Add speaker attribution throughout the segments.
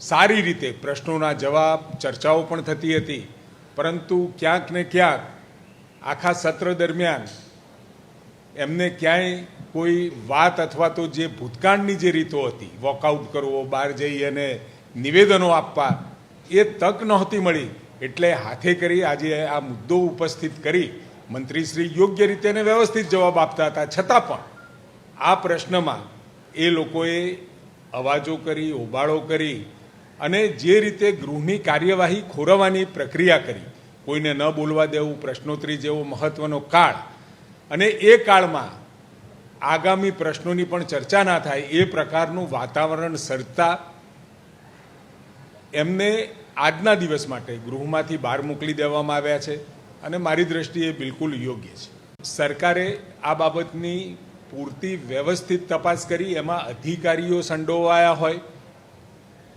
Speaker 1: સારી રીતે પ્રશ્નોના જવાબ, ચર્ચાઓ પણ થતી હતી. પરંતુ ક્યાંક ને ક્યાંક આખા સત્ર દરમિયાન એમને ક્યાંય કોઈ વાત અથવા તો જે ભૂતકાળની જે રીતો હતી વોકઆઉટ કરવો, બહાર જઈ અને નિવેદનો આપવા, એ તક નહોતી મળી. એટલે હાથે કરી આજે આ મુદ્દો ઉપસ્થિત કરી મંત્રીશ્રી યોગ્ય રીતે અને વ્યવસ્થિત જવાબ આપતા હતા. છતાં પણ આ પ્રશ્નમાં એ લોકોએ અવાજો કરી, હોબાળો કરી અને જે રીતે ગૃહની કાર્યવાહી ખોરવવાની પ્રક્રિયા કરી, કોઈને ન બોલવા દેવું, પ્રશ્નોત્તરી જેવો મહત્વનો કાળ, અને એ કાળમાં આગામી પ્રશ્નોની પણ ચર્ચા ના થાય, એ પ્રકારનું વાતાવરણ સર્જતા એમને આજના દિવસ માટે ગૃહમાંથી બહાર મોકલી દેવામાં આવ્યા છે અને મારી દ્રષ્ટિએ બિલકુલ યોગ્ય છે. સરકારે આ બાબતની પૂરતી વ્યવસ્થિત તપાસ કરી, એમાં અધિકારીઓ સંડોવાયા હોય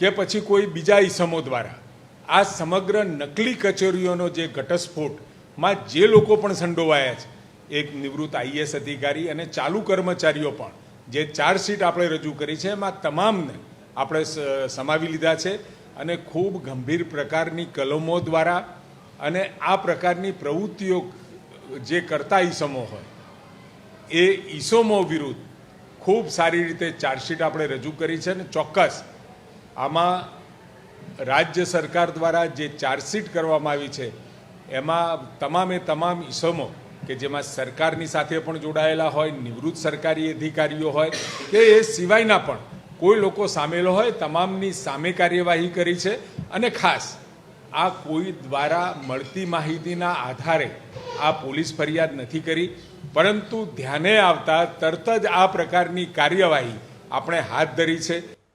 Speaker 1: કે પછી કોઈ બીજા ઈસમો દ્વારા આ સમગ્ર નકલી કચેરીઓનો જે ઘટસ્ફોટમાં જે લોકો પણ સંડોવાયા છે, એક નિવૃત્ત આઈએસ અધિકારી અને ચાલુ કર્મચારીઓ પણ, જે ચાર્જશીટ આપણે રજૂ કરી છે, એમાં તમામને આપણે સમાવી લીધા છે અને ખૂબ ગંભીર પ્રકારની કલમો દ્વારા અને આ પ્રકારની પ્રવૃત્તિઓ જે કરતા ઈસમો હોય, એ ઈસમો વિરુદ્ધ ખૂબ સારી રીતે ચાર્જશીટ આપણે રજૂ કરી છે અને ચોક્કસ આમાં રાજ્ય સરકાર દ્વારા જે ચાર્જશીટ કરવામાં આવી છે, એમાં તમામે તમામ ઈસમો કે જેમાં સરકારની સાથે પણ જોડાયેલા હોય, નિવૃત્ત સરકારી અધિકારીઓ હોય, કે એ સિવાયના પણ કોઈ લોકો સામેલ હોય, તમામની સામે કાર્યવાહી કરી છે. અને ખાસ, આ કોઈ દ્વારા મળતી માહિતીના આધારે આ પોલીસ ફરિયાદ નથી કરી, પરંતુ ધ્યાને આવતા તરત જ આ પ્રકારની કાર્યવાહી આપણે હાથ ધરી છે.